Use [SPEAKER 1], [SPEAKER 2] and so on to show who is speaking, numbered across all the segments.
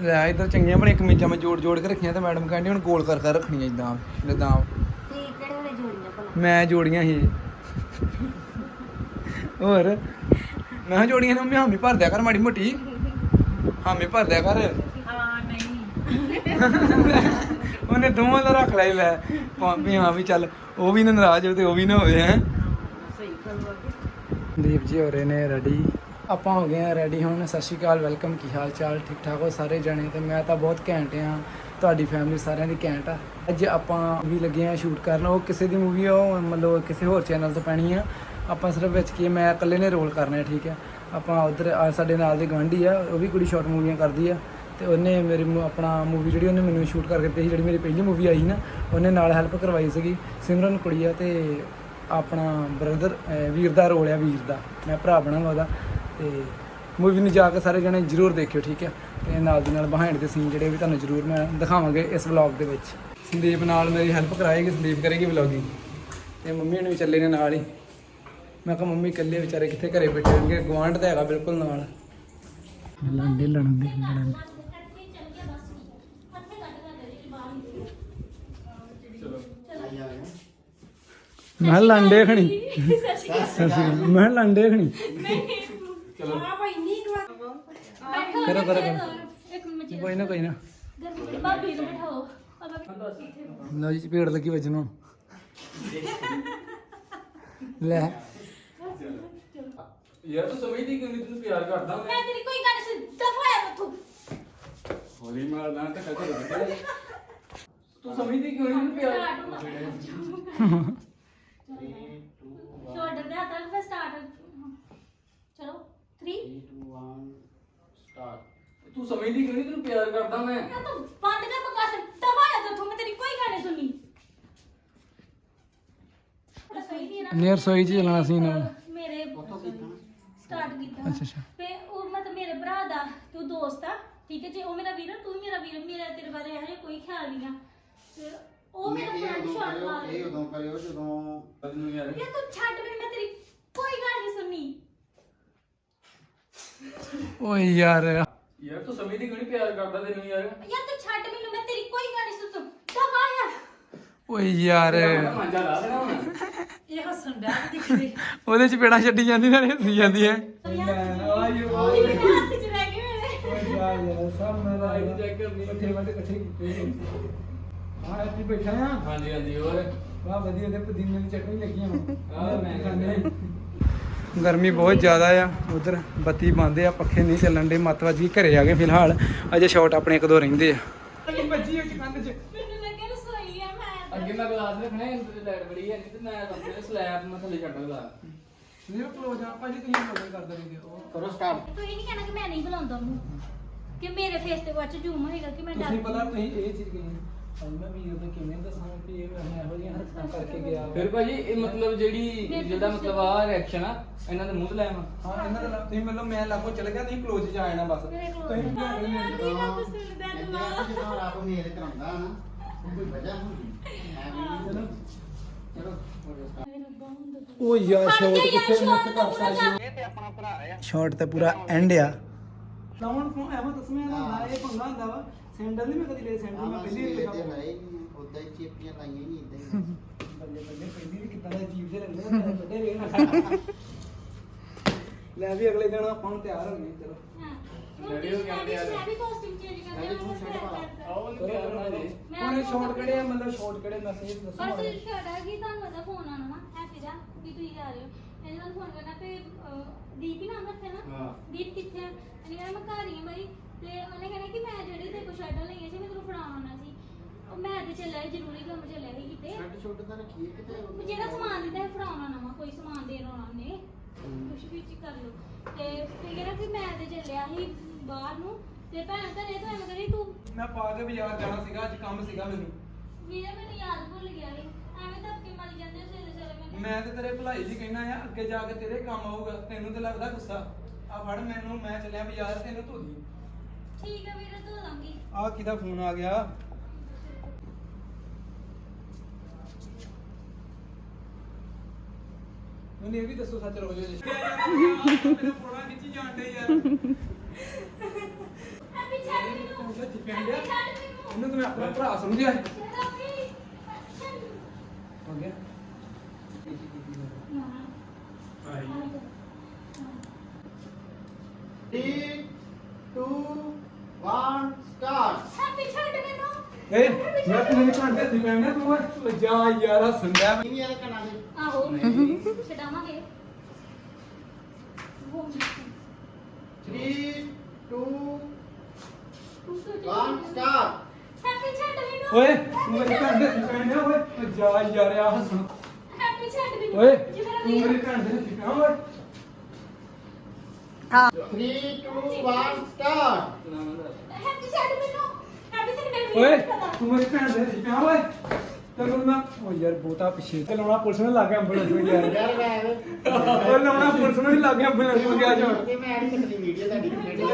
[SPEAKER 1] ਲੈ ਇਧਰ ਚੰਗੀਆਂ ਬਣੀ ਕਮੀਜ਼ਾਂ ਮੈਂ ਜੋੜ ਜੋੜ ਕੇ ਰੱਖੀਆਂ ਤੇ ਮੈਡਮ ਕਹਿੰਦੀ ਹੁਣ ਗੋਲ ਕਰ ਕਰ ਰੱਖਣੀਆਂ ਇਦਾਂ ਜਿੱਦਾਂ।
[SPEAKER 2] ਤੇ ਕਿਹੜੇ ਵੇਲੇ ਜੋੜੀਆਂ ਭਲਾ?
[SPEAKER 1] ਮੈਂ ਜੋੜੀਆਂ ਸੀ। ਹੋਰ? ਮੈਂ ਕਿਹਾ ਜੋੜੀਆਂ ਨੂੰ ਮੈਂ ਹਾਮੀ ਭਰ ਦਿਆ ਕਰ ਮਾੜੀ ਮੋਟੀ। ਹਾਮੀ ਭਰ ਦਿਆ ਕਰ।
[SPEAKER 2] ਹਾਂ ਨਹੀਂ।
[SPEAKER 1] ਉਹਨੇ ਦੋਵਾਂ ਦਾ ਰੱਖ ਲਿਆ ਲੈ। ਵੀ ਹਾਂ ਵੀ ਚੱਲ ਉਹ ਵੀ ਨਾ ਨਾਰਾਜ਼ ਹੋਵੇ ਤੇ ਉਹ ਵੀ ਨਾ ਹੋਵੇ ਹੈ।
[SPEAKER 2] ਸਹੀ ਗੱਲ ਵਾ
[SPEAKER 1] ਦੀਪ ਜੀ ਹੋ ਰਹੇ ਨੇ ਰੈਡੀ। ਆਪਾਂ ਹੋ ਗਏ ਆ ਰੈਡੀ ਹੁਣ। ਸਤਿ ਸ਼੍ਰੀ ਅਕਾਲ ਵੈਲਕਮ ਕੀ ਹਾਲ ਚਾਲ? ਠੀਕ ਠਾਕ ਹੋ ਸਾਰੇ ਜਣੇ? ਤੇ ਮੈਂ ਤਾਂ ਬਹੁਤ ਘੈਂਟ ਆ ਤੁਹਾਡੀ ਫੈਮਿਲੀ ਸਾਰਿਆਂ ਦੀ ਘੈਂਟ ਆ। ਅੱਜ ਆਪਾਂ ਵੀ ਲੱਗੇ ਆ ਸ਼ੂਟ ਕਰਨ। ਉਹ ਕਿਸੇ ਦੀ ਮੂਵੀ ਆ, ਉਹ ਮਤਲਬ ਕਿਸੇ ਹੋਰ ਚੈਨਲ ਤੋਂ ਪੈਣੀ ਆ। ਆਪਾਂ ਸਿਰਫ ਵਿੱਚ ਕੀ ਮੈਂ ਇਕੱਲੇ ਨੇ ਰੋਲ ਕਰਨਾ ਹੈ, ਠੀਕ ਹੈ। ਆਪਾਂ ਉਧਰ ਸਾਡੇ ਨਾਲ ਦੇ ਗਵਾਂਢੀ ਆ, ਉਹ ਵੀ ਕੁੜੀ ਸ਼ਾਰਟ ਮੂਵੀਆਂ ਕਰਦੀ ਆ। ਤੇ ਉਹਨੇ ਮੇਰੀ ਮੂ- ਆਪਣਾ ਮੂਵੀ ਜਿਹੜੀ ਉਹਨੇ ਮੈਨੂੰ ਸ਼ੂਟ ਕਰਕੇ ਦਿੱਤੀ ਸੀ, ਜਿਹੜੀ ਮੇਰੀ ਪਹਿਲੀ ਮੂਵੀ ਆਈ ਸੀ ਨਾ, ਉਹਨੇ ਨਾਲ ਹੈਲਪ ਕਰਵਾਈ ਸੀਗੀ। ਸਿਮਰਨ ਕੁੜੀ ਆ ਤੇ ਆਪਣਾ ਬ੍ਰਦਰ ਵੀਰ ਦਾ ਰੋਲ ਆ, ਵੀਰ ਦਾ। ਮੈਂ ਭਰਾ ਬਣਾਂਗਾ ਉਹਦਾ। ਤੇ ਮੂਵੀ ਨੂੰ ਜਾ ਕੇ ਸਾਰੇ ਜਣੇ ਜਰੂਰ ਦੇਖਿਓ ਠੀਕ ਹੈ? ਤੇ ਨਾਲ ਦੀ ਨਾਲ ਬਿਹਾਈਂਡ ਦੇ ਸੀਨ ਜਿਹੜੇ ਵੀ ਤੁਹਾਨੂੰ ਜਰੂਰ ਮੈਂ ਦਿਖਾਵਾਂਗੇ ਇਸ ਵਲੌਗ ਦੇ ਵਿੱਚ। ਸੰਦੀਪ ਨਾਲ ਮੇਰੀ ਹੈਲਪ ਕਰਾਏਗੀ ਸੰਦੀਪ ਕਰੇਗੀ ਵਲੌਗਿੰਗ ਤੇ ਮੰਮੀ ਨੂੰ ਵੀ ਚੱਲੇ ਨੇ ਨਾਲ ਹੀ। ਮੈਂ ਕਿਹਾ ਮੰਮੀ ਇਕੱਲੇ ਵਿਚਾਰੇ ਕਿੱਥੇ ਘਰੇ ਬੈਠੇ ਹੋਣਗੇ? ਗਵਾਂਢ ਤਾਂ ਹੈਗਾ ਬਿਲਕੁਲ ਨਾਲ। ਲੰਡੇ ਲੜਨਦੇ ਲੜਨ ਮੈਂ ਲੰਡੇ ਖਣੀ। ਮੈਂ ਕਿਹਾ ਲੰਡੇ ਖਣੀ?
[SPEAKER 2] ਕਵਾ
[SPEAKER 1] ਕਰੋ ਕਰੋ ਕਰੋ।
[SPEAKER 3] ਇੱਕ ਮਿੰਟ
[SPEAKER 1] ਕੋਈ ਨਾ ਕੋਈ ਨਾ।
[SPEAKER 3] ਭਾਬੀ ਨੂੰ ਬਿਠਾਓ।
[SPEAKER 1] ਲਓ ਜੀ ਚਪੇੜ ਲੱਗੀ ਵੱਜਣ ਹੁਣ ਲੈ।
[SPEAKER 4] ਯਾਰ ਤੂੰ ਸਮਝਦੀ ਕਿਉਂ ਨਹੀਂ? ਤੈਨੂੰ ਪਿਆਰ ਕਰਦਾ ਮੈਂ।
[SPEAKER 3] ਮੈਂ ਤੇਰੀ ਕੋਈ ਗੱਲ ਸੁਣ ਦਫਾਇਆ ਮੱਥੂ।
[SPEAKER 4] ਹੋਲੀ ਮਾਰਦਾ ਤਾਂ ਕਦੇ ਰੁਕਦਾ ਤੂੰ ਸਮਝਦੀ ਕਿਉਂ ਨਹੀਂ? ਤੈਨੂੰ ਪਿਆਰ
[SPEAKER 3] ਸ਼ੋਲਡਰ ਦੇ ਹੱਥ ਨਾਲ ਸਟਾਰਟ ਚਲੋ। 3
[SPEAKER 4] ਤੂੰ ਸਮਝਦੀ ਕਿਉਂ ਨਹੀਂ? ਤੈਨੂੰ ਪਿਆਰ ਕਰਦਾ ਮੈਂ।
[SPEAKER 3] ਮੈਂ ਤਾਂ ਬੰਦ ਕਰ ਮਕਾਸ ਦਫਾਇਆ ਤਾਂ ਤੂੰ ਮੈਂ ਤੇਰੀ ਕੋਈ ਗੱਲ ਨਹੀਂ ਸੁਣੀ ਰਸੋਈ ਦੀ ਨਾ।
[SPEAKER 1] ਨੀਅਰ ਸੋਈ ਚ ਚੱਲਣਾ ਸੀ ਨਾ।
[SPEAKER 3] ਮੇਰੇ ਸਟਾਰਟ ਕੀਤਾ।
[SPEAKER 1] ਅੱਛਾ ਅੱਛਾ।
[SPEAKER 3] ਤੇ ਉਹ ਮਤਲਬ ਮੇਰੇ ਭਰਾ ਦਾ ਤੂੰ ਦੋਸਤ ਆ ਠੀਕ ਹੈ? ਜੇ ਉਹ ਮੇਰਾ ਵੀਰ ਆ, ਤੂੰ ਮੇਰਾ ਵੀਰ ਮੇਰਾ ਤੇਰੇ ਬਾਰੇ ਹਜੇ ਕੋਈ ਖਿਆਲ ਨਹੀਂ ਆ। ਤੇ ਉਹ ਮੇਰਾ ਫਰੈਂਡ ਸ਼ਾਟ ਮਾਰ
[SPEAKER 5] ਇਹ ਉਦੋਂ ਕਰਿਓ ਜਦੋਂ
[SPEAKER 4] ਤੈਨੂੰ ਯਾਰ
[SPEAKER 3] ਯਾਰ ਤੂੰ ਛੱਡ ਮੈਨੂੰ ਮੈਂ ਤੇਰੀ ਕੋਈ ਗੱਲ ਨਹੀਂ ਸੁਣੀ
[SPEAKER 1] ਓਏ ਯਾਰ।
[SPEAKER 4] ਯਾਰ ਤੂੰ ਸਮਝਦੀ ਕਿਉਂ ਨਹੀਂ ਪਿਆਰ ਕਰਦਾ ਤੈਨੂੰ ਯਾਰ?
[SPEAKER 3] ਯਾਰ ਤੂੰ ਛੱਡ ਮੈਨੂੰ ਮੈਂ ਤੇਰੀ ਕੋਈ ਨਹੀਂ ਸੁਣ ਤੂੰ ਦਫਾ ਯਾਰ
[SPEAKER 1] ਓਏ ਯਾਰ।
[SPEAKER 4] ਮਾਂਜਾ ਲਾ ਦੇਣਾ ਹੁਣ।
[SPEAKER 2] ਇਹ ਹੱਸਣ ਡਿਆ ਦਿਖਦੇ
[SPEAKER 1] ਉਹਦੇ ਚ ਪੇੜਾ ਛੱਡੀ ਜਾਂਦੀ ਨਾਲੇ ਹੱਸੀ ਜਾਂਦੀ ਹੈ
[SPEAKER 3] ਮੇਰੇ ਹੱਥ ਚ ਰਹਿ ਗਏ ਮੇਰੇ
[SPEAKER 1] ਸਭ ਮੈਂ
[SPEAKER 4] ਆਈ ਚੈੱਕ ਕਰਨੀ
[SPEAKER 1] ਇਕੱਠੇ ਵੱਡੇ ਇਕੱਠੇ ਕੀਤੇ ਹਾਂ ਇੱਥੇ ਬੈਠਾ ਆ।
[SPEAKER 4] ਹਾਂਜੀ ਹਾਂਜੀ ਹੋਰ?
[SPEAKER 1] ਵਾਹ ਵਧੀਆ ਤੇ ਪੁਦੀਨੇ ਦੀ ਚਟਨੀ ਲੱਗੀ
[SPEAKER 4] ਮੈਂ ਖਾਂਦੇ
[SPEAKER 1] ਗਰਮੀ ਬਹੁਤ ਜ਼ਿਆਦਾ ਆ। ਉਧਰ ਬੱਤੀ ਬੰਦ ਆ ਪੱਖੇ ਨਹੀਂ ਚੱਲਣ ਦੇ ਮਤਵਾ ਜੀ ਘਰੇ ਆ ਗਏ ਫਿਲਹਾਲ। ਅਜੇ ਸ਼ਾਟ ਆਪਣੇ ਇੱਕ ਦੋ ਰਹਿੰਦੇ ਆ। ਬੱਜੀ ਉੱਚ ਕੰਧ 'ਚ।
[SPEAKER 3] ਮੈਨੂੰ ਲੱਗੇ ਰਸੋਈ ਆ ਮੈਂ
[SPEAKER 4] ਅੱਗੇ ਮੈਂ ਗਲਾਸ ਰੱਖਣਾ ਤੇ ਲਾਈਟ ਬੜੀ ਹੈ ਨਹੀਂ ਤੇ ਮੈਂ ਕੰਪਨੀ ਸਲੈਬ ਮੈਂ ਥੱਲੇ ਛੱਡ ਲਾ
[SPEAKER 1] ਨਹੀਂ ਕਲੋਜ਼ ਆ ਭਾਜੀ ਤੁਸੀਂ ਕਲੋਜ਼ ਕਰ ਦਿੰਦੇ ਹੋ
[SPEAKER 5] ਕਰੋ ਸਟਾਰਟ
[SPEAKER 3] ਤੁਸੀਂ ਨਹੀਂ ਕਹਿਣਾ ਕਿ ਮੈਂ ਨਹੀਂ ਬੁਲਾਉਂਦਾ ਉਹਨੂੰ ਕਿ ਮੇਰੇ ਫੇਸ ਤੇ ਬਾਅਦ ਚ ਜ਼ੂਮ ਹੋਏਗਾ ਕਿ ਮੈਂ ਡਰ
[SPEAKER 1] ਤੁਸੀਂ ਪਤਾ ਤੁਸੀਂ ਇਹ ਚੀਜ਼ ਕਹੀ ਭਾਈ ਮੈਂ ਵੀਰ ਨੂੰ ਕਿਵੇਂ ਦੱਸਾਂ ਕਿ ਇਹ ਮੈਂ ਇਹੋ ਜਿਹੀਆਂ ਹਰਕਤਾਂ ਕਰਕੇ ਗਿਆ ਵਾ।
[SPEAKER 4] ਫਿਰ ਭਾਜੀ ਇਹ ਮਤਲਬ ਜਿਹੜੀ ਜਿਹੜਾ ਮਤਲਬ ਆ ਰਿਐਕਸ਼ਨ ਆ ਇਹਨਾਂ ਦੇ ਮੂੰਹ ਤੇ ਲਾਇਆ
[SPEAKER 1] ਹਾਂ ਇਹਨਾਂ ਦਾ ਤੁਸੀਂ ਮਤਲਬ ਮੈਂ ਲਾਗੋ ਚਲ ਗਿਆ ਤੁਸੀਂ ਕਲੋਜ਼ 'ਚ ਆ ਜਾਣਾ ਬਸ।
[SPEAKER 3] ਮੇਰੇ ਕੋਲ
[SPEAKER 1] ਤੁਸੀਂ
[SPEAKER 3] ਸੁਣਦਾ
[SPEAKER 5] ਅੱਗੇ
[SPEAKER 3] ਜਵਾਬ
[SPEAKER 5] ਜਦੋਂ ਰੱਬ ਮੇਲ ਕਰਾਉਂਦਾ ਨਾ ਉਹ ਕੋਈ ਵਜ੍ਹਾ ਹੁੰਦੀ। ਹੈ ਵੀ ਚਲੋ। ਚਲੋ
[SPEAKER 1] ਉਹ ਯਾਰ
[SPEAKER 3] ਹਟ
[SPEAKER 1] ਸ਼ਾਟ
[SPEAKER 3] ਜਾ ਯਾਰ
[SPEAKER 1] ਕਿੱਥੇ
[SPEAKER 3] ਸ਼ਾਟ ਦਾ ਪੂਰਾ ਕਰ
[SPEAKER 5] ਇਹ ਤੇ ਆਪਣਾ ਭਰਾ ਆ।
[SPEAKER 1] ਸ਼ਾਟ ਤੇ ਪੂਰਾ ਐਂਡ ਆ। ਲਾਉਣ ਫੋਨ ਐਵੇਂ ਦਸਵੇਂ ਦਾ ਹੁੰਦਾ ਇਹ ਪੰਗਾ ਹੁੰਦਾ ਵਾ। ਸੈਂਡਲ ਨਹੀਂ ਮੈਂ ਕਦੀ ਲੈ ਸੈਂਡਲ ਮੈਂ ਪਹਿਲੀ ਵਾਰ ਲਗਾਇਆ
[SPEAKER 5] ਲਾਏ ਉਦਾਂ ਹੀ ਚੇਪੀਆਂ ਲਾਈਆਂ ਨਹੀਂ ਇਦਾਂ ਹੀ।
[SPEAKER 1] ਬੱਲੇ ਬੱਲੇ ਪਹਿਲੀ ਵੀ ਕਿੱਦਾਂ ਦਾ ਅਜੀਬ ਜਿਹਾ ਲੱਗਦਾ ਮੈਂ ਵੱਡੇ ਵੇਖ ਲੈ ਵੀ ਅਗਲੇ ਦਿਨ ਆਪਾਂ ਨੂੰ ਤਿਆਰ ਹੋ ਗਏ ਚਲੋ।
[SPEAKER 4] Ready ਹੋ ਗਿਆ
[SPEAKER 3] ਮੈਂ ਵੀ-। ਮੈਂ ਵੀ costume change ਕਰਨਾ
[SPEAKER 5] ਮੈਂ ਛੱਡ ਪਾ।
[SPEAKER 4] ਆਓ ਦੇ
[SPEAKER 1] ਹੁਣ ਸ਼ਾਟ ਕਿਹੜੇ ਆ? ਮਤਲਬ ਸ਼ਾਟ ਕਿਹੜੇ? ਮੈਸੇਜ ਦੱਸੋ
[SPEAKER 3] ਪਰ ਤੁਸੀਂ
[SPEAKER 1] ਜਿਹਾ।
[SPEAKER 3] ਛੱਡਾ ਕਿ ਤੁਹਾਨੂੰ ਉਹਦਾ ਫੋਨ ਆਉਣਾ ਨਾ ਹੈਪੀ ਦਾ ਵੀ ਤੁਸੀਂ ਜਾ ਰਹੇ ਹੋ। ਇਹਨੇ ਤੁਹਾਨੂੰ ਫੋਨ ਕਰਨਾ ਤੇ ਦੀਪ ਹੀ ਨਾਮ ਰੱਖਿਆ ਨਾ?
[SPEAKER 5] ਹਾਂ।
[SPEAKER 3] ਦੀਪ ਕਿੱਥੇ ਆ? ਇਹਨੇ ਮੈਂ ਘਰ ਹੀ ਹਾਂ ਬਾਈ ਤੇ ਉਹਨੇ ਕਹਿਣਾ ਕਿ ਮੈਂ ਜਿਹੜੇ ਤੇ ਕੋ ਸ਼ਰਟਾਂ ਲਈਆਂ ਸੀ ਮੈਂ ਤੈਨੂੰ ਫੜਾਉਣਾ ਸੀ। ਉਹ ਮੈਂ ਤੇ ਚੱਲਿਆ ਸੀ, ਜ਼ਰੂਰੀ ਕੰਮ ਚੱਲਿਆ ਸੀ ਕਿਤੇ।
[SPEAKER 5] ਛੱਡ ਛੁੱਟ ਤਾਂ ਰੱਖੀਏ ਕਿਤੇ?
[SPEAKER 3] ਵੀ ਜਿਹੜਾ ਸਮਾਨ ਦਿੱਤਾ ਹੈ ਫੜਾਉਣਾ ਨਵਾਂ ਕੋਈ ਸਮਾਨ ਦੇਣ ਆਉਣਾ ਨੇ ਕੁਛ ਵੀ ਚ ਕਰ ਲਓ। ਤੇ ਫਿਰ ਕਹਿੰਦਾ ਕਿ ਮੈਂ ਤੇ ਚੱਲਿਆ ਸੀ ਬਾਹਰ ਨੂੰ। ਤੇ ਭੈਣ ਘਰੇ ਤਾਂ ਐਵੇਂ ਕਰੀ ਤੂੰ
[SPEAKER 1] ਮੈਂ ਪਾ ਕੇ ਬਾਜ਼ਾਰ ਜਾਣਾ ਸੀਗਾ ਅੱਜ ਕੰਮ ਸੀਗਾ ਮੈਨੂੰ।
[SPEAKER 3] ਵੀਰੇ ਮੈਨੂੰ ਯਾਦ ਭੁੱਲ ਗਿਆ ਸੀ। ਐਵੇਂ ਧੱਕੇ ਮਾਰੀ ਜਾਂਦੇ ਸਵੇਰੇ ਸਵੇਰੇ ਮੈਨੂੰ।
[SPEAKER 1] ਮੈਂ ਤੇ ਤੇਰੇ ਭਲਾਈ ਲਈ ਕਹਿਣਾ ਆ ਅੱਗੇ ਜਾ ਕੇ ਤੇਰੇ ਕੰਮ ਆਊਗਾ। ਤੈਨੂੰ ਤੇ ਲੱਗਦਾ ਗੁੱਸਾ। ਆ ਫੜ ਮੈਨੂੰ ਮੈਂ ਚੱਲਿਆ ਬਾਜ਼ਾਰ ਤੈਨੂੰ ਧੋ ਦੀ
[SPEAKER 3] ਠੀਕ ਹੈ ਵੀਰੇ ਧੋ ਦਾਂਗੀ
[SPEAKER 1] ਆ ਕਿਹਦਾ ਫੋਨ ਆ ਗਿਆ? ਮੈਨੂੰ ਇਹ ਵੀ ਦੱਸੋ ਸੱਚ ਰੋ ਜੇ ਮੈਨੂੰ ਫੋੜਾ ਖਿੱਚੀ ਜਾਂਦੇ ਯਾਰ
[SPEAKER 3] ਐ ਪਿੱਛੇ ਮੈਨੂੰ
[SPEAKER 1] ਹੱਥੀ ਪੈਣ ਡਿਆ
[SPEAKER 3] ਛੱਡ ਮੈਨੂੰ।
[SPEAKER 1] ਇਹਨੂੰ ਤਾਂ ਮੈਂ ਆਪਣਾ ਭਰਾ ਸਮਝਿਆ ਹੋ ਗਿਆ?
[SPEAKER 5] two, one, start.
[SPEAKER 3] ਹੈਪੀ ਛੱਡ ਮੈਨੂੰ
[SPEAKER 1] ਏ ਮੈਂ ਤੈਨੂੰ ਨਹੀਂ ਘੰਟੇ ਹੱਥੀ ਪੈਣ ਡਿਆ ਤੂੰ ਜਾ ਯਾਰ ਹੱਸਦਾ
[SPEAKER 5] ਕਿੰਨੀ ਇਹਦੇ ਕੰਨਾਂ ਦੇ।
[SPEAKER 3] ਆਹੋ ਛਡਾਵਾਂਗੇ। ਉਹ
[SPEAKER 5] Three, two,
[SPEAKER 3] ਤੂੰ ਤੂੰ
[SPEAKER 5] one, start.
[SPEAKER 3] ਹੈਪੀ ਛੱਡ ਮੈਨੂੰ।
[SPEAKER 1] ਓਏ ਤੂੰ ਮੇਰੇ ਘੰਟੇ ਹੱਥੀ ਪੈਣ ਡਿਆ ਓਏ। ਓ ਜਾ ਯਾਰ ਆ ਹੱਸਣ।
[SPEAKER 3] ਹੈਪੀ ਛੱਡ ਮੈਨੂੰ।
[SPEAKER 1] ਓਏ ਤੂੰ ਮੇਰੇ ਘੰਟੇ ਹੱਥੀ ਪੈਣ ਓਏ।
[SPEAKER 5] Three, two, one, start.
[SPEAKER 3] Happy ਛੱਡ ਮੈਨੂੰ। ਹੈਪੀ ਛੱਡ ਮੈਨੂੰ
[SPEAKER 1] ਓਏ ਤੂੰ ਮੇਰੀ ਭੈਣ ਦੇ ਪਿਆ ਓਏ। ਤੈਨੂੰ ਮੈਂ ਓ ਯਾਰ ਬੋਤਾ ਪਿੱਛੇ ਤੇ ਲਾਉਣਾ ਪੁਲਿਸ ਨੂੰ ਲੱਗ ਗਿਆ ਐਂਬੂਲੈਂਸ ਨੂੰ ਯਾਰ।
[SPEAKER 5] ਯਾਰ ਮੈਂ
[SPEAKER 1] ਓ ਲਾਉਣਾ ਪੁਲਿਸ ਨੂੰ ਹੀ ਲੱਗ ਗਿਆ ਐਂਬੂਲੈਂਸ ਨੂੰ ਗਿਆ ਜਾਣ।
[SPEAKER 5] ਤੇ ਮੈਂ ਨਹੀਂ ਸਕਦੀ ਵੀਡੀਓ ਤੁਹਾਡੀ ਕਮੇਟੀ ਦੇ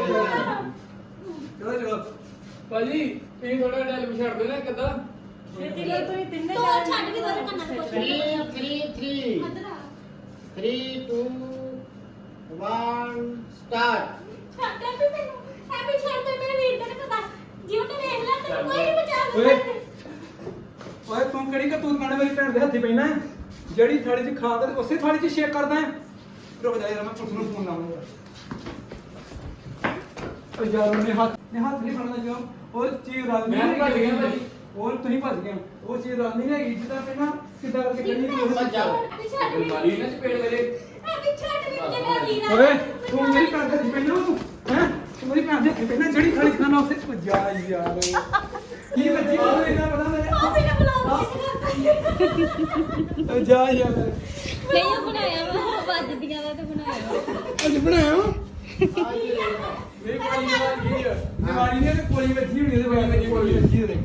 [SPEAKER 1] ਚਲੋ ਚਲੋ।
[SPEAKER 4] ਭਾਜੀ ਇਹ ਥੋੜਾ ਡੈਲ ਛੱਡ ਦੇ ਨਾ ਕਿੱਦਾਂ
[SPEAKER 2] ਛੇਤੀ ਕਰ ਤੁਸੀਂ ਤਿੰਨੇ
[SPEAKER 3] ਤੂੰ ਛੱਡ ਕੇ ਦੋਰੇ ਕੰਨਾਂ ਨੂੰ ਪੁੱਛ
[SPEAKER 5] Three, three, three.
[SPEAKER 3] ਅਦਰਾ
[SPEAKER 5] Three, two, one, start.
[SPEAKER 3] ਛੱਡ ਹੈਪੀ ਮੈਨੂੰ। ਹੈਪੀ ਛੱਡ ਦੇ ਮੇਰੇ ਵੀਰ ਦਾ ਨੀ ਪਤਾ ਜੇ ਉਹਨੇ ਵੇਖ ਲਿਆ ਤੈਨੂੰ ਕੋਈ ਨਹੀਂ ਬਚਾ
[SPEAKER 1] ਓਏ।
[SPEAKER 3] ਸਕਦਾ
[SPEAKER 1] ਓਏ ਤੂੰ ਕਿਹੜੀ ਕਤੂਤ ਮਾਣੇ ਮੇਰੀ ਭੈਣ ਦੇ ਹੱਥੀ ਪੈਣਾ ਜਿਹੜੀ ਥਾਲੀ 'ਚ ਖਾ ਕੇ ਉਸੇ ਥਾਲੀ 'ਚ ਸ਼ੇਕ ਕਰਦਾ ਹੈ? ਰੁਕ ਜਾ ਯਾਰ ਮੈਂ ਪੁਲਿਸ ਨੂੰ ਫੋਨ ਲਾਉਂਗਾ ਓ ਯਾਰ ਉਹਨੇ ਹੱਥ ਨੇ ਹੱਥ ਨਹੀਂ ਫੜਨਾ ਜੋ ਉਹ ਚੀਜ਼ ਰਲ
[SPEAKER 4] ਮੈਂ ਤਾਂ ਭੱਜ ਗਿਆ ਭਾਜੀ।
[SPEAKER 1] ਉਹ ਤੁਸੀਂ ਭੱਜ ਗਏ ਉਹ ਚੀਜ਼ ਰਲ ਨਹੀਂ ਹੈਗੀ ਜਿੱਦਾਂ ਪਹਿਲਾਂ ਕਿੱਦਾਂ ਕਰਕੇ ਚੱਲੀ ਸੀ ਉਹ
[SPEAKER 5] ਭੱਜ ਜਾ।
[SPEAKER 3] ਹੈਪੀ ਛੱਡ ਮੈਨੂੰ
[SPEAKER 4] ਮਾਰੀ ਨਾ ਚਪੇੜ ਮੇਰੇ।
[SPEAKER 3] ਹੈਪੀ ਛੱਡ ਮੈਨੂੰ ਜੇ ਮੇਰਾ ਵੀਰ ਆ
[SPEAKER 1] ਓਏ ਤੂੰ ਮੇਰੀ ਭੈਣ ਦੇ ਹੱਥੀ ਪੈਣਾ ਤੂੰ? ਹੈ? ਤੂੰ ਮੇਰੀ ਭੈਣ ਦੇ ਹੱਥੀ ਪੈਣਾ ਜਿਹੜੀ ਥਾਲੀ 'ਚ ਖਾਣਾ ਉਸੇ 'ਚ ਜਾ ਯਾਰ। ਕੀ ਬੱਜੀ ਮੈਨੂੰ ਇਹਨਾਂ ਪਤਾ ਮੇਰੇ
[SPEAKER 3] ਉਹ ਮੈਨੂੰ ਬੁਲਾਓ
[SPEAKER 1] ਓ ਜਾ ਯਾਰ।
[SPEAKER 3] ਨਹੀਂ ਉਹ ਬਣਾਇਆ ਵਾ ਵੱਜਦੀਆਂ ਦਾ ਤੇ ਬਣਾਇਆ ਵਾ।
[SPEAKER 1] ਅੱਜ ਬਣਾਇਆ ਵਾ। ਮੇਰੀ ਕੋਲੀ ਆ। ਦੀਵਾਲੀ ਨੇ ਤੇ ਕੋਲੀ ਵੱਜੀ ਹੋਣੀ ਉਹਦੇ ਬਾਅਦ ਵਿੱਚ ਕੋਲੀ ਵੱਜੀ ਉਹਦੇ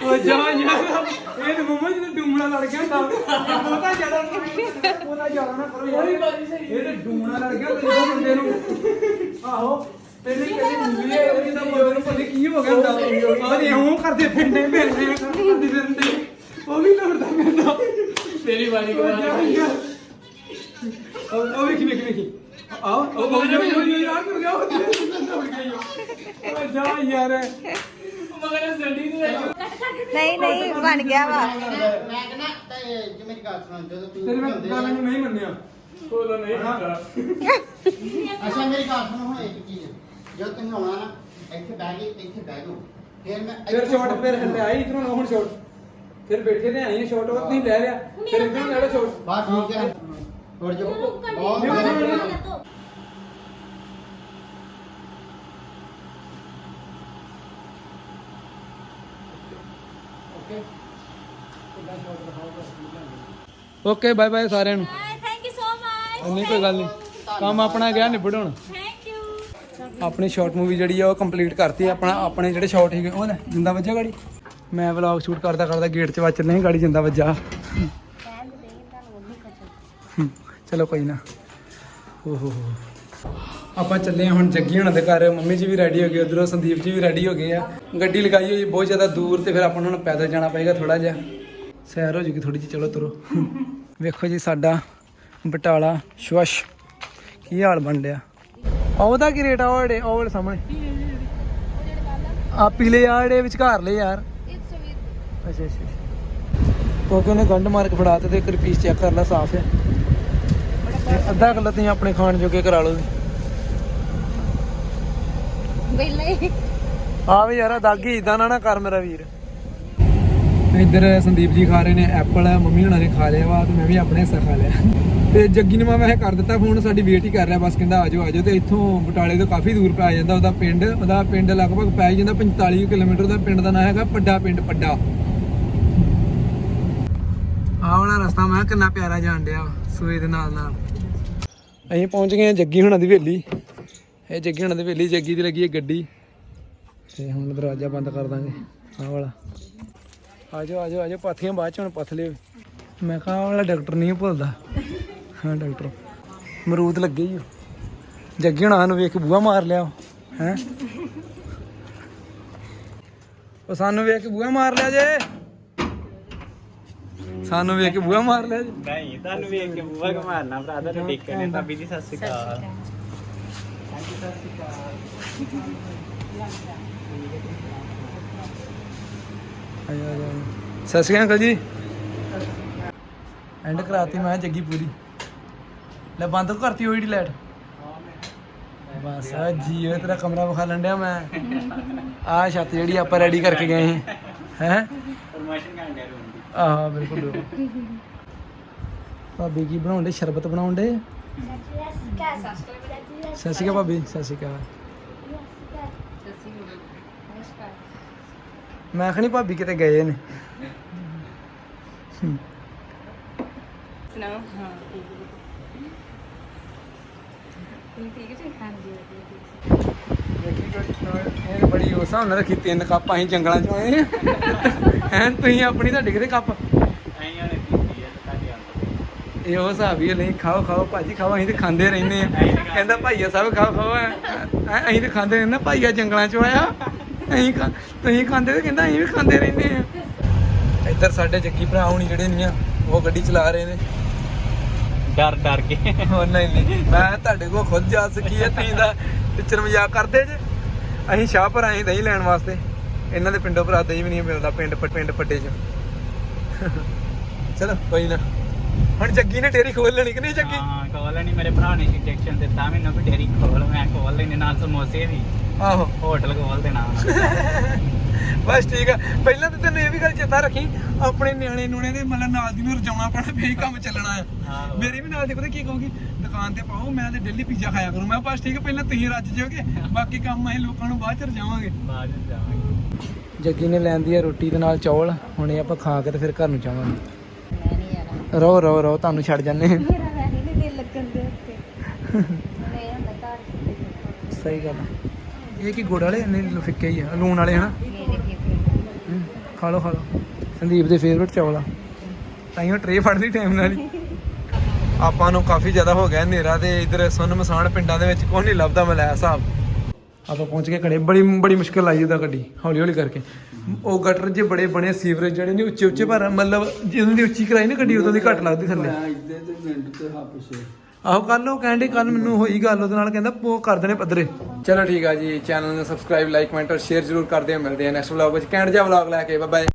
[SPEAKER 1] ਉਹ ਜਾ ਯਾਰ। ਇਹ ਤੇ ਮੰਮਾ ਜੀ ਡੂਮਣਾ ਲੜ ਗਿਆ ਹੁੰਦਾ ਬਹੁਤਾ ਜ਼ਿਆਦਾ ਬਹੁਤਾ ਜ਼ਿਆਦਾ ਨਾ ਕਰੋ ਯਾਰ। ਇਹ ਤੇ ਡੂਮਣਾ ਲੜ ਗਿਆ ਤੇ ਬੰਦੇ ਨੂੰ। ਆਹੋ। ਤੇਰੀ ਕਦੀ ਮੂਵੀ ਹੈ ਇਹਦੀ ਤਾਂ ਬੰਦੇ ਨੂੰ ਪਤਾ ਨੀ ਕੀ ਹੋ ਗਿਆ ਹੁੰਦਾ। ਉਹ ਜੇ ਉਹ ਕਰਦੇ ਫਿਰਦੇ ਫਿਰਦੇ ਕਰਦੇ ਫਿਰਦੇ। ਉਹ ਵੀ ਲੜਦਾ ਫਿਰਦਾ।
[SPEAKER 4] ਤੇਰੀ ਵਾਰੀ
[SPEAKER 1] ਉਹ
[SPEAKER 4] ਕਰਾ
[SPEAKER 1] ਉਹ ਉਹ ਵੇਖੀ ਵੇਖੀ ਵੇਖੀ। ਆਓ ਉਹ ਬੋਲ ਜਾ ਯਾਰ ਕਰ ਗਿਆ। ਉਹ ਜਾ ਯਾਰ।
[SPEAKER 4] ਮਗਰ ਸੰਡੀ ਨੂੰ
[SPEAKER 6] ਨਹੀਂ ਨਹੀਂ ਬਣ ਗਿਆ ਵਾ।
[SPEAKER 5] ਮੈਂ ਕਹਿੰਦਾ ਤੇ ਜੇ ਮੇਰੀ ਗੱਲ ਸੁਣ ਜਦੋਂ ਤੂੰ
[SPEAKER 1] ਤੇਰੇ ਮੈਂ
[SPEAKER 5] ਹੁੰਦੇ
[SPEAKER 1] ਗੱਲ
[SPEAKER 5] ਆ-
[SPEAKER 1] ਨੂੰ ਨਹੀਂ ਮੰਨਿਆ।
[SPEAKER 4] ਕੋਲ ਨਹੀਂ ਹੁੰਦਾ
[SPEAKER 5] ਅੱਛਾ ਮੇਰੀ ਗੱਲ ਸੁਣ ਹੁਣ ਇੱਕ ਚੀਜ਼। ਜਦੋਂ ਤੁਸੀਂ ਆਉਣਾ ਨਾ ਇੱਥੇ ਬਹਿ ਗਏ ਇੱਥੇ ਬਹਿ ਜਾਓ। ਫਿਰ ਮੈਂ
[SPEAKER 1] ਫਿਰ ਸ਼ਾਟ ਫਿਰ ਹੱਲੇ ਆਈ ਇਧਰੋਂ ਨਾ ਹੁਣ ਸ਼ਾਟ ਫਿਰ ਬੈਠੇ ਤੇ ਆਏ ਸ਼ਾਟ ਉਹ ਤੁਸੀਂ ਲੈ ਲਿਆ ਫਿਰ ਇਧਰੋਂ ਲੈ ਲਿਆ ਸ਼ਾਟ
[SPEAKER 5] ਬਸ ਠੀਕ ਹੈ। ਹੋਰ ਜੋ ਬਹੁਤ
[SPEAKER 1] ਓਕੇ ਬਾਏ ਬਾਏ ਸਾਰਿਆਂ ਨੂੰ।
[SPEAKER 3] ਥੈਂਕ ਯੂ ਸੋ ਮਚ
[SPEAKER 1] ਨਹੀਂ ਕੋਈ ਗੱਲ ਨਹੀਂ। ਕੰਮ ਆਪਣਾ ਗਿਆ ਨਿਬੜ ਹੁਣ।
[SPEAKER 3] ਥੈਂਕ ਯੂ
[SPEAKER 1] ਆਪਣੀ ਸ਼ਾਰਟ ਮੂਵੀ ਜਿਹੜੀ ਆ ਉਹ ਕੰਪਲੀਟ ਕਰਤੀ ਆਪਣਾ। ਆਪਣੇ ਜਿਹੜੇ ਸ਼ਾਰਟ ਸੀਗੇ ਉਹ ਲੈ ਜਿੰਦਾ ਵੱਜਾ ਗਾੜੀ? ਮੈਂ ਵਲੌਗ ਸ਼ੂਟ ਕਰਦਾ ਕਰਦਾ ਗੇਟ 'ਚ ਵੱਜ ਨਹੀਂ ਗਾੜੀ ਜਿੰਦਾ ਵੱਜਾ ਚਲੋ ਕੋਈ ਨਾ। ਓਹ ਹੋ ਹੋ। ਆਪਾਂ ਚੱਲੇ ਹਾਂ ਹੁਣ ਜੱਗੀ ਹੁਣਾਂ ਦੇ ਘਰ। ਮੰਮੀ ਜੀ ਵੀ ਰੈਡੀ ਹੋ ਗਏ, ਉਧਰੋਂ ਸੰਦੀਪ ਜੀ ਵੀ ਰੈਡੀ ਹੋ ਗਏ ਆ। ਗੱਡੀ ਲਗਾਈ ਹੋਈ ਬਹੁਤ ਜ਼ਿਆਦਾ ਦੂਰ ਤੇ ਫਿਰ ਆਪਾਂ ਉਹਨਾਂ ਨੂੰ ਪੈਦਲ ਜਾਣਾ ਪਏਗਾ ਥੋੜਾ ਜਿਹਾ। ਸੈਰ ਹੋ ਜੂਗੀ ਥੋੜੀ ਜਿਹੀ, ਚਲੋ ਤੁਰੋ। ਵੇਖੋ ਜੀ ਸਾਡਾ ਬਟਾਲਾ ਸ਼ਵਸ਼ ਕੀ ਹਾਲ ਬਣ ਰਿਹਾ? ਉਹਦਾ ਕੀ ਰੇਟ ਆ ਉਹ ਜਿਹੜੇ, ਉਹ ਵਾਲੇ ਸਾਹਮਣੇ? ਆ ਪੀਲੇ ਆ ਵਿਚਕਾਰ ਲੈ ਯਾਰ। ਅੱਛਾ ਅੱਛਾ ਕਿਉਂਕਿ ਉਹਨੇ ਗੰਢ ਮਾਰ ਕੇ ਫੜਾ ਤੇ ਤੇ ਇੱਕ ਪੀਸ ਚੈੱਕ ਕਰ ਲੈ ਸਾਫ਼ ਹੈ। ਅੱਧਾ ਕਿਲੋ ਤੁਸੀਂ ਆਪਣੇ ਖਾਣ ਜੋਗੇ ਕਰਾ ਲਓ
[SPEAKER 6] ਵੇਲੇ।
[SPEAKER 1] ਆ ਵੀ ਯਾਰ ਦਾਗੀ ਇਦਾਂ ਨਾ ਨਾ ਕਰ ਮੇਰਾ ਵੀਰ। ਇੱਧਰ ਸੰਦੀਪ ਜੀ ਖਾ ਰਹੇ ਨੇ ਐਪਲ ਮੰਮੀ ਹੁਣਾਂ ਨੇ ਖਾ ਲਿਆ ਵਾ ਤੇ ਮੈਂ ਵੀ ਆਪਣੇ ਹਿੱਸਾ ਖਾ ਲਿਆ। ਤੇ ਜੱਗੀ ਨੂੰ ਮੈਂ ਵੈਸੇ ਕਰ ਦਿੱਤਾ ਫੋਨ ਸਾਡੀ ਵੇਟ ਹੀ ਕਰ ਰਿਹਾ ਬਸ ਕਹਿੰਦਾ ਆਜੋ ਆਜੋ ਤੇ ਇੱਥੋਂ ਬਟਾਲੇ ਤੋਂ ਕਾਫੀ ਦੂਰ ਪੈ ਜਾਂਦਾ ਉਹਦਾ ਪਿੰਡ ਉਹਦਾ ਪਿੰਡ ਲਗਭਗ ਪੈ ਜਾਂਦਾ 45 ਕਿਲੋਮੀਟਰ ਦਾ ਪਿੰਡ ਦਾ ਨਾਂ ਹੈਗਾ ਪੱਡਾ ਪਿੰਡ ਪੱਡਾ। ਆਹ ਵਾਲਾ ਰਸਤਾ ਮੈਂ ਕਿਹਾ ਕਿੰਨਾ ਪਿਆਰਾ ਜਾਣ ਡਿਆ ਸੂਏ ਦੇ ਨਾਲ ਨਾਲ ਅਸੀਂ ਪਹੁੰਚ ਗਏ ਜੱਗੀ ਹੁਣਾਂ ਦੀ ਹਵੇਲੀ। ਇਹ ਜੱਗੀ ਹੁਣਾਂ ਦੀ ਹਵੇਲੀ ਜੱਗੀ ਦੀ ਲੱਗੀ ਹੈ ਗੱਡੀ। ਤੇ ਹੁਣ ਦਰਵਾਜ਼ਾ ਬੰਦ ਕਰ ਦਾਂਗੇ ਆਹ ਵਾਲਾ। ਆਜੋ ਆਜੋ ਆਜੋ ਪਾਥੀਆਂ ਬਾਅਦ ਚ ਹੁਣ ਪੱਥ ਲਿਓ ਮੈਂ ਕਿਹਾ ਆਹ ਵਾਲਾ ਡਾਕਟਰ ਨਹੀਂ ਭੁੱਲਦਾ। ਹਾਂ ਡਾਕਟਰ। ਮਰੂਦ ਲੱਗੇ ਹੀ ਜੱਗੀ ਹੁਣਾਂ ਨੂੰ ਵੇਖ ਕੇ ਬੂਹਾ ਮਾਰ ਲਿਆ ਹੈ? ਉਹ ਸਾਨੂੰ ਵੇਖ ਕੇ ਬੂਹਾ ਮਾਰ ਲਿਆ ਜੇ। ਸਾਨੂੰ ਵੇਖ ਕੇ ਬੂਹਾ ਮਾਰ ਲਿਆ ਜੀ।
[SPEAKER 7] ਨਹੀਂ ਤੁਹਾਨੂੰ ਵੇਖ ਕੇ ਬੂਹਾ ਕਿ ਮਾਰਨਾ ਭਰਾ ਦਾ ਡਿੱਕ ਨੇ ਭਾਬੀ ਜੀ ਸਤਿ ਸ਼੍ਰੀ ਅਕਾਲ।
[SPEAKER 1] ਆਇਆ ਆਇਆ ਸਤਿ ਸ਼੍ਰੀ ਅਕਾਲ ਜੀ। ਐਂਡ ਕਰਾਤੀ ਮੈਂ ਜੱਗੀ ਪੂਰੀ। ਲੈ ਬੰਦ ਕਰਤੀ ਹੋਈ ਦੀ ਲਾਈਟ ਬਸ ਆ ਜੀ ਇਹ ਤੇਰਾ ਕਮਰਾ ਵਿਖਾ ਲੰਡਿਆ ਮੈਂ। ਆ ਛੱਤ ਜਿਹੜੀ ਆਪਾਂ ਰੈਡੀ ਕਰਕੇ ਗਏ ਸੀ। ਹੈ?
[SPEAKER 7] ਪ੍ਰਮੋਸ਼ਨ ਰੂਮ ਦੀ।
[SPEAKER 1] ਆਹ ਬਿਲਕੁਲ ਬਿਲਕੁਲ। ਭਾਬੀ ਕੀ ਬਣਾਉਂਦੇ ਸ਼ਰਬਤ ਬਣਾਉਂਦੇ ਸਤਿ ਸ਼੍ਰੀ ਅਕਾਲ ਭਾਬੀ ਸਤਿ ਸ਼੍ਰੀ ਅਕਾਲ। ਮੈਂ ਖਣੀ ਭਾਬੀ ਕਿਤੇ ਗਏ ਨੇ।
[SPEAKER 6] ਸੁਣਾਓ? ਹਾਂ ਠੀਕ ਜੀ? ਹਾਂਜੀ
[SPEAKER 1] ਇਹ ਬੜੀ ਉਸ ਹਿਸਾਬ ਨਾਲ ਰੱਖੀ ਤਿੰਨ ਕੱਪ ਅਸੀਂ ਜੰਗਲਾਂ ਚੋਂ ਆਏ ਹੈ ਤੁਸੀਂ ਆਪਣੀ ਤੁਹਾਡੇ ਕਿਤੇ ਕੱਪ?
[SPEAKER 7] ਐਂ ਵਾਲੇ ਪੀਤੀ ਹੈ ਤੁਹਾਡੀ ਆਂਟੀ
[SPEAKER 1] ਇਹ ਉਹ ਹਿਸਾਬ ਹੀ ਹੈ, ਨਹੀਂ ਖਾਓ ਖਾਓ ਭਾਜੀ ਖਾਓ ਅਸੀਂ ਤੇ ਖਾਂਦੇ ਰਹਿੰਦੇ ਆ। ਕਹਿੰਦਾ ਭਾਈਆ ਸਭ ਖਾਓ ਖਾਓ। ਐ ਅਸੀਂ ਤੇ ਖਾਂਦੇ ਰਹਿੰਦੇ ਭਾਈਆ ਜੰਗਲਾਂ ਚੋਂ ਆਇਆ। ਅਸੀਂ ਖਾ ਤੁਸੀਂ ਖਾਂਦੇ ਤੇ ਕਹਿੰਦਾ ਅਸੀਂ ਵੀ ਖਾਂਦੇ ਰਹਿੰਦੇ ਆ ਇੱਧਰ ਸਾਡੇ ਜੱਗੀ ਭਰਾ ਹੁਣੀ ਜਿਹੜੇ ਨਹੀਂ ਆ ਉਹ ਗੱਡੀ ਚਲਾ ਰਹੇ ਨੇ।
[SPEAKER 7] ਡਰ ਡਰ ਕੇ।
[SPEAKER 1] ਉਹ ਨਹੀਂ ਨਹੀਂ। ਮੈਂ ਤੁਹਾਡੇ ਕੋਲ ਖੁਦ ਜਾ ਸਕੀ ਹੈ ਤੁਸੀਂ ਦਾ ਟੀਚਰ ਮਜ਼ਾਕ ਕਰਦੇ ਜੇ। ਅਸੀਂ ਸ਼ਾਹਪੁਰ ਆਏ ਦਹੀਂ ਲੈਣ ਵਾਸਤੇ। ਇਹਨਾਂ ਦੇ ਪਿੰਡੋਂ ਭਰਾ ਦਹੀਂ ਵੀ ਨਹੀਂ ਮਿਲਦਾ ਪਿੰਡ ਪਿੰਡ ਪੱਟੇ 'ਚ। ਚਲੋ ਕੋਈ ਨਾ। ਹੁਣ ਜੱਗੀ ਨੇ ਡੇਰੀ ਖੋਲ ਲੈਣੀ ਕਿ ਨਹੀਂ ਜੱਗੀ?
[SPEAKER 7] ਹਾਂ ਕੋਲ ਨਹੀਂ ਮੇਰੇ ਭਰਾ ਨੇ ਇੰਜੈਕਸ਼ਨ ਦਿੱਤਾ ਮੈਨੂੰ ਵੀ ਡੇਰੀ ਖੋਲ ਮੈਂ ਖੋਲ ਲੈਣੇ ਨਾਲ ਸਮੋਸੇ ਵੀ।
[SPEAKER 1] ਆਹੋ।
[SPEAKER 7] ਹੋਟਲ ਖੋਲ ਦੇਣਾ।
[SPEAKER 1] ਬਸ ਠੀਕ ਆ। ਪਹਿਲਾਂ ਤਾਂ ਤੈਨੂੰ ਇਹ ਵੀ ਗੱਲ ਚੇਤਾ ਰੱਖੀ ਆਪਣੇ ਨਿਆਣੇ ਨੂਣੇ ਦੇ ਮਤਲਬ ਨਾਲ ਦੀ ਨੂੰ ਰਜਾਉਣਾ ਪੈਣਾ ਫੇਰ ਕੰਮ ਚੱਲਣਾ ਆ। ਮੇਰੀ ਵੀ ਨਾਲ ਦੀ ਪਤਾ ਕੀ ਕਹੂਗੀ ਦੁਕਾਨ ਤੇ ਪਾਓ ਮੈਂ ਤੇ ਡੇਲੀ ਪੀਜ਼ਾ ਖਾਇਆ ਕਰੂੰ। ਮੈਂ ਕਿਹਾ ਬਸ ਠੀਕ ਆ ਪਹਿਲਾਂ ਤੁਸੀਂ ਰੱਜ ਜਾਓਗੇ ਬਾਕੀ ਕੰਮ ਅਸੀਂ ਲੋਕਾਂ ਨੂੰ ਬਾਅਦ ਚ ਰਜਾਵਾਂਗੇ।
[SPEAKER 7] ਬਾਅਦ ਵਿੱਚ ਜਾਵਾਂਗੇ
[SPEAKER 1] ਜੱਗੀ ਨੇ ਲੈਂਦੀ ਆ ਰੋਟੀ ਦੇ ਨਾਲ ਚੌਲ ਹੁਣ ਇਹ ਆਪਾਂ ਖਾ ਕੇ ਤੇ ਫਿਰ ਘਰ ਨੂੰ ਜਾਵਾਂਗੇ। ਰੋ ਰੋ ਰੋ ਤੁਹਾਨੂੰ ਛੱਡ ਜੰਨੇ
[SPEAKER 6] ਮੇਰਾ ਵੈਸੇ ਨਹੀਂ ਦਿਲ ਲੱਗਣ ਦੇ ਉੱਤੇ। ਮੈਂ ਹੁੰਦਾ ਘਰ
[SPEAKER 1] ਸਹੀ ਗੱਲ ਆ। ਇਹ ਕੀ ਗੁੜ ਵਾਲੇ? ਨੇ ਫਿੱਕੇ ਹੀ ਆ। ਲੂਣ ਵਾਲੇ ਹਨਾ?
[SPEAKER 6] ਮੇਰੇ ਫੇਵਰੇਟ
[SPEAKER 1] ਹਮ, ਖਾ ਲਓ ਖਾ ਲਓ। ਸੰਦੀਪ ਦੇ ਫੇਵਰਟ ਚੌਲ ਆ। ਤਾਈਓ ਟਰੇ ਫੜ ਲਈ ਟਾਈਮ ਨਾਲ ਹੀ। ਆਪਾਂ ਨੂੰ ਕਾਫੀ ਜ਼ਿਆਦਾ ਹੋ ਗਿਆ ਹਨੇਰਾ ਤੇ ਇਧਰ ਸੁੰਨ ਮਸਾਨ ਪਿੰਡਾਂ ਦੇ ਵਿੱਚ ਕੋਈ ਨਹੀਂ ਲੱਭਦਾ ਮੈਂ ਲੈ ਹਿਸਾਬ ਆਪਾਂ ਪਹੁੰਚ ਕੇ ਖੜੇ ਬੜੀ ਬੜੀ ਮੁਸ਼ਕਲ ਆਈ ਉਹਦਾ ਗੱਡੀ ਹੌਲੀ ਹੌਲੀ ਕਰਕੇ। ਉਹ ਗਟਰ ਜੇ ਬੜੇ ਬਣੇ ਸੀਵਰੇਜ ਜਿਹੜੇ ਨੇ ਉੱਚੇ ਉੱਚੇ ਪਰ ਮਤਲਬ ਜਦੋਂ ਦੀ ਉੱਚੀ ਕਰਾਈ ਨਾ ਗੱਡੀ ਉਦੋਂ ਦੀ ਘੱਟ ਲੱਗਦੀ ਥੱਲੇ।
[SPEAKER 4] ਇੱਦੇ ਤੇ ਮਿੰਟ ਤੇ ਹੱਪ ਸੇ
[SPEAKER 1] ਆਹੋ ਕੱਲ ਉਹ ਕਹਿੰਦੇ ਕੱਲ ਮੈਨੂੰ ਹੋਈ ਗੱਲ ਉਹਦੇ ਨਾਲ ਕਹਿੰਦਾ ਉਹ ਕਰ ਦੇਣੇ ਪੱਧਰੇ। ਚਲੋ ਠੀਕ ਆ ਜੀ ਚੈਨਲ ਨੂੰ ਸਬਸਕ੍ਰਾਈਬ ਲਾਈਕ ਕਮੈਂਟ ਔਰ ਸ਼ੇਅਰ ਜ਼ਰੂਰ ਕਰਦੇ ਆ ਮਿਲਦੇ ਆ ਨੈਕਸਟ ਵਲੌਗ ਵਿੱਚ। ਕੈਂਟ ਜਿਹਾ ਵਲੌਗ ਲੈ ਕੇ ਬਾਏ ਬਾਏ